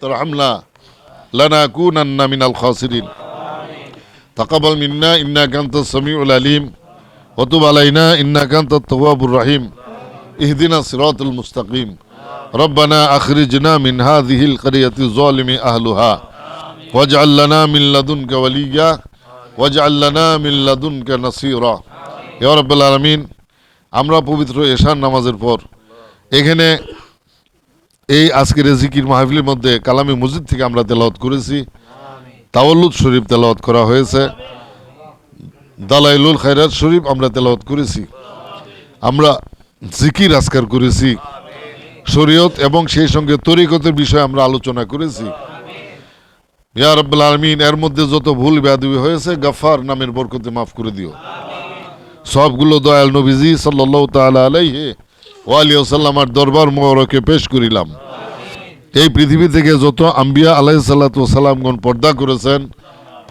ترحمنا لنكونن من الخاسرين تقبل منا إنك أنت السميع العليم وتب علينا إنك أنت التواب الرحيم اهدنا الصراط المستقيم ربنا أخرجنا من هذه القرية الظالم أهلها واجعل لنا من لدنك وليا واجعل لنا من لدنك نصيرا يا رب العالمين আমরা পবিত্র এশার নামাজের পর এখানে এই আজকের জিকির মাহফিলের মধ্যে কালামি মসজিদ থেকে আমরা তেলাওয়াত করেছি। তাওয়াল্লুদ শরীফ তেলাওয়াত করা হয়েছে। দালাইলুল খায়রাত শরীফ আমরা তেলাওয়াত করেছি। আমরা জিকির আজকার করেছি। শরীয়ত এবং সেই সঙ্গে তরিকতের বিষয়ে আমরা আলোচনা করেছি। ইয়া রব্বুল আলমিন, এর মধ্যে যত ভুল ব্যাধি হয়েছে গাফার নামের বরকতে মাফ করে দিও। সবগুলো দয়াল নবীজি সাল্লাহ তাআলা আলাইহি ওয়ালি ওসাল্লামার দরবার মোহরকে পেশ করিলাম। এই পৃথিবী থেকে যত আম্বিয়া আলাই সাল্লাতামগণ পর্দা করেছেন,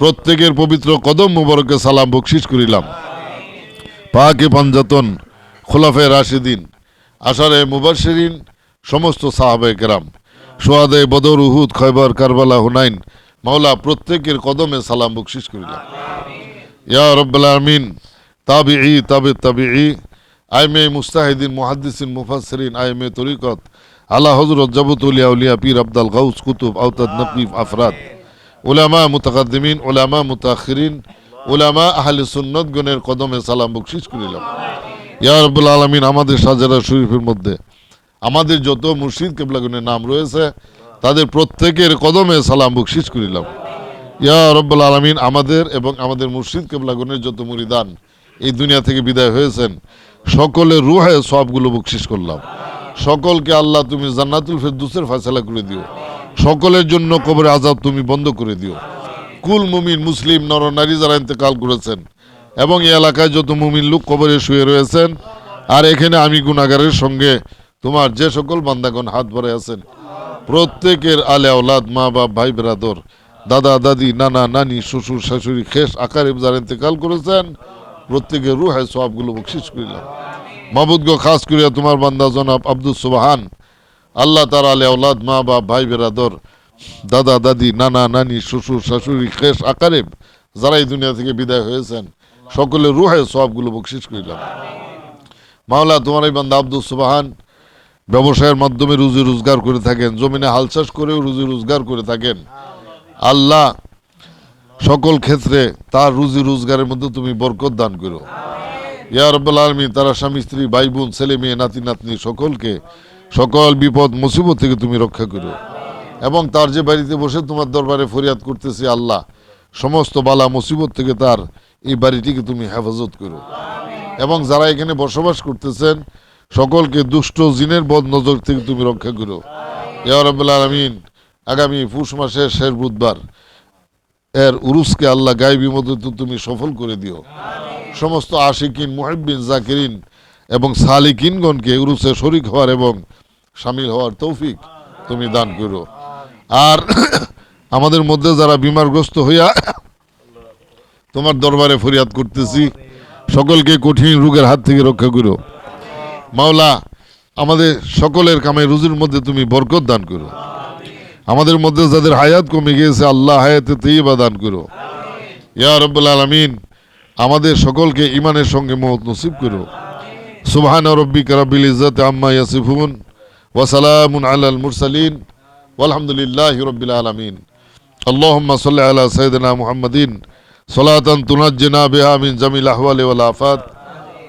প্রত্যেকের পবিত্র কদম মুবারকে সালাম বকশিস করিলাম। পাকে পাঞ্জাতন, খোলাফে রাশিদিন আশারে মুবাশিরিন সমস্ত সাহাবে কেরাম, সোয়াদে Badr, Uhud, Khaybar, Karbala, Hunain, মাওলা প্রত্যেকের কদমে সালাম বকশিস করিলাম। ইয়া রব্বাল আমিন তাবে তাবিঈ আইমে মুস্তাহিদিন, মুহাদ্দিসিন, মুফাসসিরিন আইমে তরিকত, আলা হযরত জাবতুলিয়া উলিয়া পীর আব্দুল গাউস কুতুব, আওতাদ নকিব আফরাদ। উলামা মুতাকাদ্দিমিন, উলামা মুতাখিরিন, উলামা আহলে সুন্নত গণের কদমে সালাম বকশিস করিলাম। ইয়া রব্বুল আলামিন, আমাদের সাজারা শরীফের মধ্যে আমাদের যত মুর্শিদ কেবলাগণের নাম রয়েছে, তাদের প্রত্যেকের কদমে সালাম বকশিস করিলাম। ইয়া রব্বুল আলমিন, আমাদের এবং আমাদের মুর্শিদ কেবলাগণের যত মুরিদান এই দুনিয়া থেকে বিদায় হয়েছেন। সকলের রুহে সবগুলো বকশিস করলাম। সকলকে আল্লাহ তুমি জান্নাতুল ফেরদুসের ফয়সালা করে দিও। সকলের জন্য কবরে আজাব তুমি বন্ধ করে দিও। কুল মুমিন, মুসলিম, নর, নারী যারা ইন্তেকাল করেছেন এবং এই এলাকায় যত মুমিন লোক কবরে শুয়ে রয়েছেন, আর এখানে আমি গুনাগারের সঙ্গে তোমার যে সকল বান্দাগণ হাত ভরে আছেন, প্রত্যেকের আলে আওলাদ, মা বাপ, ভাই, বেরাদর, দাদা, দাদি, নানা, নানি, শ্বশুর, শাশুড়ি, খেস, আকারে যারা ইন্তেকাল করেছেন প্রত্যেকের রুহে সবগুলো বকশিস করিলাম। মাহবুদগো খাস করিয়া তোমার বান্দা জনাব আব্দুল সুবাহান, আল্লাহ তার আলে আওলাদ, মা বাপ, ভাই বেরাদর, দাদা, দাদি, নানা, নানি, শ্বশুর, শাশুড়ি, খেস, আকারেব যারা এই দুনিয়া থেকে বিদায় হয়েছেন, সকলের রুহে সবগুলো বকশিস করিলাম। মাওলা তোমার এই বান্দা আব্দুল সুবাহান, ব্যবসায়ের মাধ্যমে রুজি রোজগার করে থাকেন, জমিনে হাল চাষ করেও রুজি রোজগার করে থাকেন। আল্লাহ সকল ক্ষেত্রে তার রুজি রোজগারের মধ্যে তুমি বরকত দান করো। ইয়া রব্বাল আলমী তারা স্বামী, স্ত্রী, ভাই, বোন, ছেলে মেয়ে, নাতি, নাতনি সকলকে সকল বিপদ, মুসিবত থেকে তুমি রক্ষা করো। এবং তার যে বাড়িতে বসে তোমার দরবারে ফরিয়াদ করতেছে আল্লাহ, সমস্ত বালা মুসিবত থেকে তার এই বাড়িটিকে তুমি হেফাজত করো। এবং যারা এখানে বসবাস করতেছেন, সকলকে দুষ্ট জিনের বদ নজর থেকে তুমি রক্ষা করো। ইয়া রব্বাল আলমিন, আগামী পুষ মাসের শেষ বুধবার এর উরুসকে আল্লাহ গাইবি মতো তুমি সফল করে দিও। সমস্ত আশিকিন মুহিবিন জাকিরিন এবং সালিকিনগণকে উরুসে শরিক হওয়ার এবং সামিল হওয়ার তৌফিক তুমি দান করো। আর আমাদের মধ্যে যারা বিমারগ্রস্ত হইয়া তোমার দরবারে ফরিয়াদ করতেছি, সকলকে কঠিন রোগের হাত থেকে রক্ষা করো। মাওলা, আমাদের সকলের কামে রুজির মধ্যে তুমি বরকত দান করো। আমাদের মধ্যে যাদের হায়াত কমে গিয়েছে আল্লাহ হায়াতে তৈবা দান করো ইয়া রব্বুল আলমিন আমাদের সকলকে ইমানের সঙ্গে মহৎ নসিব করো সুবহান রব্বিক রব্বিল ইজ্জাত আম্মা ইয়াসিফুন ওয়া সালামুন আলাল মুরসালিন ওয়ালহামদুলিল্লাহি রব্বিল আলামিন اللهم صل على سيدنا محمد صلاة تنجنا بها من جميع الأحوال والآفات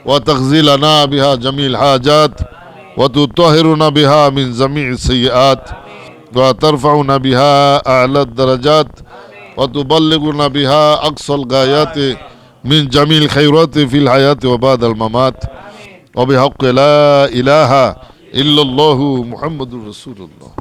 وتغزي لنا بها جميع الحاجات وتطهرنا بها من جميع السيئات وترفعنا بها أعلى الدرجات وتبلغنا بها أقصى الغايات من جميع الخيرات في الحياة وبعد الممات. وبحق لا إله إلا الله محمد رسول الله.